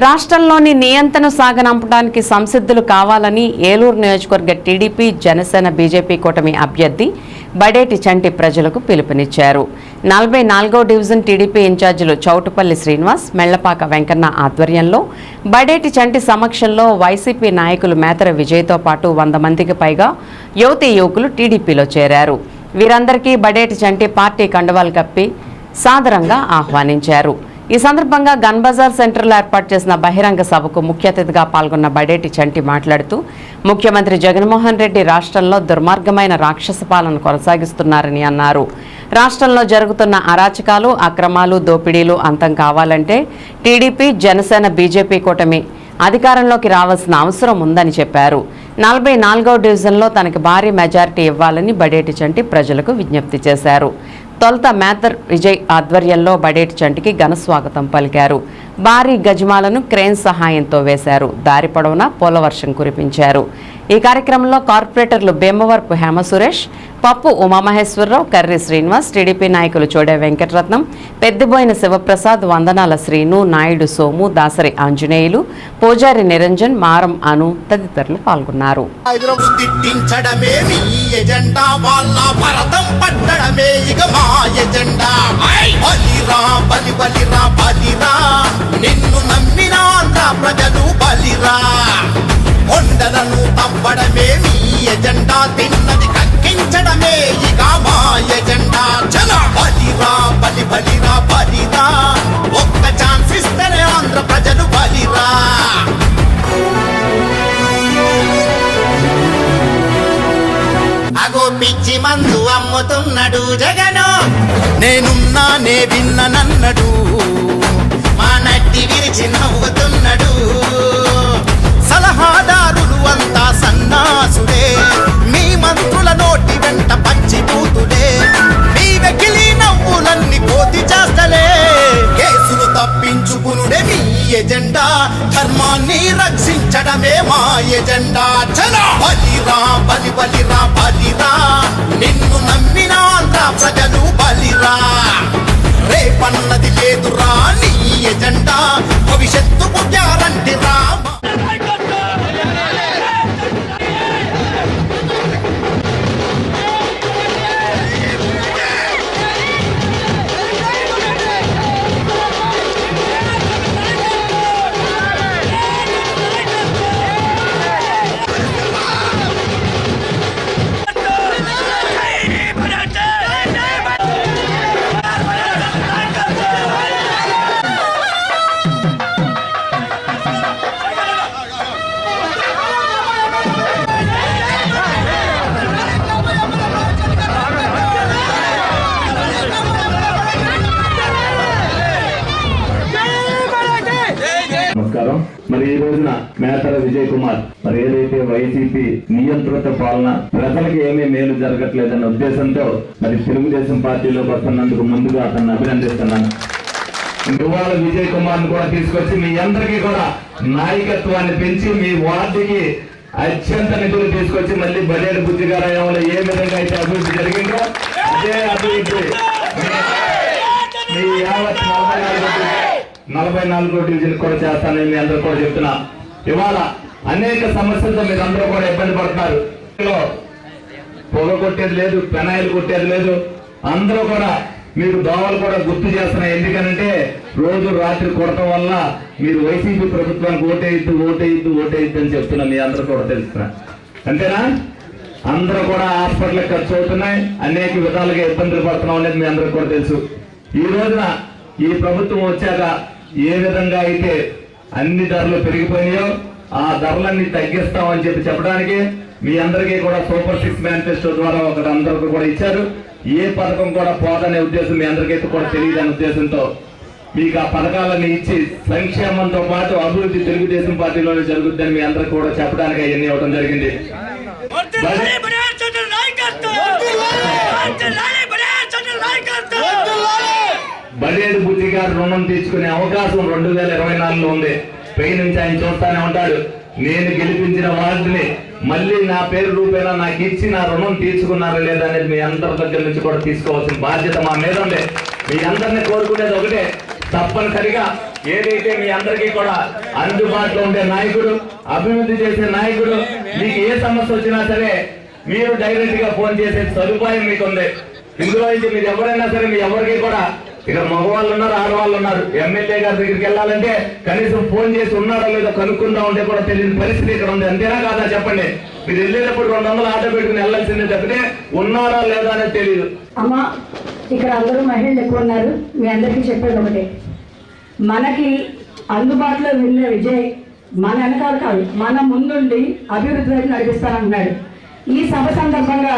రాష్ట్రంలోని నియంత్రణ సాగనంపడానికి సంసిద్ధులు కావాలని ఏలూరు నియోజకవర్గ టీడీపీ జనసేన బీజేపీ కూటమి అభ్యర్థి బడేటి చంటి ప్రజలకు పిలుపునిచ్చారు. నలభై నాలుగో డివిజన్ టీడీపీ ఇన్ఛార్జీలు చౌటుపల్లి శ్రీనివాస్ మెళ్ళపాక వెంకన్న ఆధ్వర్యంలో బడేటి చంటి సమక్షంలో వైసీపీ నాయకులు మేతర విజయ్తో పాటు వంద మందికి పైగా యువతీ యువకులు టీడీపీలో చేరారు. వీరందరికీ బడేటి చంటి పార్టీ కండువాలు కప్పి సాదరంగా ఆహ్వానించారు. ఈ సందర్భంగా గన్ బజార్ సెంటర్లో ఏర్పాటు చేసిన బహిరంగ సభకు ముఖ్య అతిథిగా పాల్గొన్న బడేటి చంటి మాట్లాడుతూ ముఖ్యమంత్రి జగన్మోహన్ రెడ్డి రాష్ట్రంలో దుర్మార్గమైన రాక్షస పాలన కొనసాగిస్తున్నారని అన్నారు. రాష్ట్రంలో జరుగుతున్న అరాచకాలు అక్రమాలు దోపిడీలు అంతం కావాలంటే టీడీపీ జనసేన బీజేపీ కూటమి అధికారంలోకి రావాల్సిన అవసరం ఉందని చెప్పారు. నలభై నాలుగో డివిజన్లో తనకి భారీ మెజారిటీ ఇవ్వాలని బడేటి చంటి ప్రజలకు విజ్ఞప్తి చేశారు. తొలుత మేతర్ విజయ్ ఆధ్వర్యంలో బడేటి చంటికి ఘన స్వాగతం పలికారు. భారీ గజమాలను క్రేన్ సహాయంతో వేశారు. దారి పొడవునా పోలవర్షం కురిపించారు. ఈ కార్యక్రమంలో కార్పొరేటర్లు భీమవరపు హేమ సురేష్ పప్పు ఉమామహేశ్వరరావు కర్రి శ్రీనివాస్ టీడీపీ నాయకులు చోడే వెంకటరత్నం పెద్దబోయిన శివప్రసాద్ వందనాల శ్రీను నాయుడు సోము దాసరి ఆంజనేయులు పూజారి నిరంజన్ మారం అను తదితరులు పాల్గొన్నారు. బలిరా బలిరా బలిరా అగో పిచ్చి మందు అమ్ముతున్నాడు జగను. నేనున్నా నే విన్ననన్నడు మా నట్టి విరిచి నవ్వుతున్నాడు. సలహాదారులు అంతా సన్నాసుడే మీ మంత్రుల నోటి వెంట పచ్చి పూతుడే మీ వెకిలి నవ్వులన్నీ కోతి చేస్తలే. కేసులు తప్పించుకునుడే ఎజెండా? ధర్మాన్ని రక్షించడమే మా ఎజెండా. చల! బలిరా బలి బలిరా బలిరా. నిన్ను నమ్మిన ఆంధ్ర ప్రజలు బలిరా. రేపన్నది లేదురా నీ ఎజెండా. భవిష్యత్తుకు గ్యారంటీ రా మరి ఈ రోజున మేతల విజయ్ కుమార్ మరి ఏదైతే వైసీపీ నియంత్రిత పాలన ప్రజలకు ఏమీ మేలు జరగట్లేదన్న ఉద్దేశంతో మరి తెలుగుదేశం పార్టీలోకి వస్తున్నందుకు ముందుగా అతన్ని అభినందిస్తున్నాను. ఇవాళ విజయ్ కుమార్ కూడా తీసుకొచ్చి మీ అందరికీ కూడా నాయకత్వాన్ని పెంచి మీ వార్డుకి అత్యంత నిధులు తీసుకొచ్చి మళ్ళీ బలేరు బుద్ధిగారాయంలో ఏ విధంగా అయితే అభివృద్ధి జరిగిందో అదే అభివృద్ధి. మీ- మీ యావత్ నలభై నాలుగు నాలుగో డివిజన్ కూడా చేస్తానని మీ అందరూ కూడా చెప్తున్నా. ఇవాళ అనేక సమస్యలతో మీరు అందరూ కూడా ఇబ్బంది పడుతున్నారు. పొగ కొట్టేది లేదు పెనాయిలు కొట్టేది లేదు. అందరూ కూడా మీరు దోవలు కూడా గుర్తు చేస్తున్నాయి ఎందుకనంటే రోజు రాత్రి కొడటం వల్ల మీరు వైసీపీ ప్రభుత్వానికి ఓటేయద్దు ఓటేయద్దు ఓటేయద్దు అని చెప్తున్నా. మీ అందరూ కూడా తెలుస్తున్నా. అంతేనా? అందరూ కూడా హాస్పిటల్ ఖర్చు అవుతున్నాయి. అనేక విధాలుగా ఇబ్బందులు పడుతున్నాం అనేది మీ అందరూ కూడా తెలుసు. ఈ రోజున ఈ ప్రభుత్వం వచ్చాక ఏ విధంగా అయితే అన్ని ధరలు పెరిగిపోయినాయో ఆ ధరలన్నీ తగ్గిస్తామని చెప్పి చెప్పడానికి మీ అందరికీ కూడా సూపర్ సిక్స్ మేనిఫెస్టో ద్వారా ఒకటి అందరికీ కూడా ఇచ్చారు. ఏ పథకం కూడా పోదనే ఉద్దేశం మీ అందరికీ కూడా తెలియదనే ఉద్దేశంతో మీకు ఆ పథకాలన్నీ ఇచ్చి సంక్షేమంతో పాటు అభివృద్ధి తెలుగుదేశం పార్టీలోనే జరుగుద్దని మీ అందరికీ కూడా చెప్పడానికి అవన్నీ ఇవ్వడం జరిగింది. గారు రుణం తీసుకునే అవకాశం రెండు వేల ఇరవై నాలుగులో ఉంది. పై నుంచి ఆయన చూస్తానే ఉంటాడు. నేను గెలిపించిన వార్డుని మళ్ళీ నా పేరు రూపేలా నాకు ఇచ్చి నా రుణం తీసుకున్నారా లేదా అనేది మీ అందరి దగ్గర నుంచి కూడా తీసుకోవాల్సిన బాధ్యత మా మీద ఉంది. మీ అందరిని కోరుకునేది ఒకటే తప్పనిసరిగా ఏదైతే మీ అందరికీ కూడా అందుబాటులో ఉండే నాయకుడు అభివృద్ధి చేసే నాయకుడు మీకు ఏ సమస్య వచ్చినా సరే మీరు డైరెక్ట్గా ఫోన్ చేసే సదుపాయం మీకు ఉంది ఇందులో మీరు ఎవరైనా సరే మీ ఎవరికి కూడా ఇక్కడ మగవాళ్ళు ఉన్నారు ఆడవాళ్ళు ఉన్నారు. ఎమ్మెల్యే గారి దగ్గరికి వెళ్ళాలంటే కనీసం ఫోన్ చేసి ఉన్నారో లేదో కనుక్కుందా ఉంటే కూడా తెలియని పరిస్థితి ఇక్కడ ఉంది. అంతేనా కాదా చెప్పండి? మీరు వెళ్ళేటప్పుడు రెండు వందలు ఆటో పెట్టుకుని వెళ్ళాల్సిందే తప్పితే ఉన్నారా లేదా అనేది తెలియదు అమ్మ ఇక్కడ అందరూ మహిళలు ఎక్కువ ఉన్నారు. మీ అందరికీ చెప్పేది ఒకటే. మనకి అందుబాటులో వెళ్ళే విజయ్ మన వెనకాల కాదు మన ముందుండి అభివృద్ధి వైపు నడిపిస్తానంటున్నాడు. ఈ సభ సందర్భంగా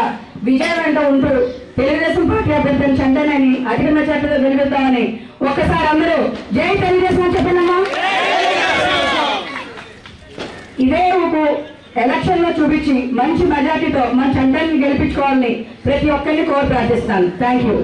విజయ్ వెంట ఉంటూ తెలుగుదేశం పార్టీ అభ్యర్థులను చందనని అధిక మెజార్టీతో గెలిపిద్దామని ఒక్కసారి అందరూ జై తెలుగుదేశం అని చెప్పండమ్మా. ఇదే ఊపు ఎలక్షన్లో చూపించి మంచి మెజార్టీతో మన చందన్ని గెలిపించుకోవాలని ప్రతి ఒక్కరిని కోరి ప్రార్థిస్తాను థ్యాంక్ యూ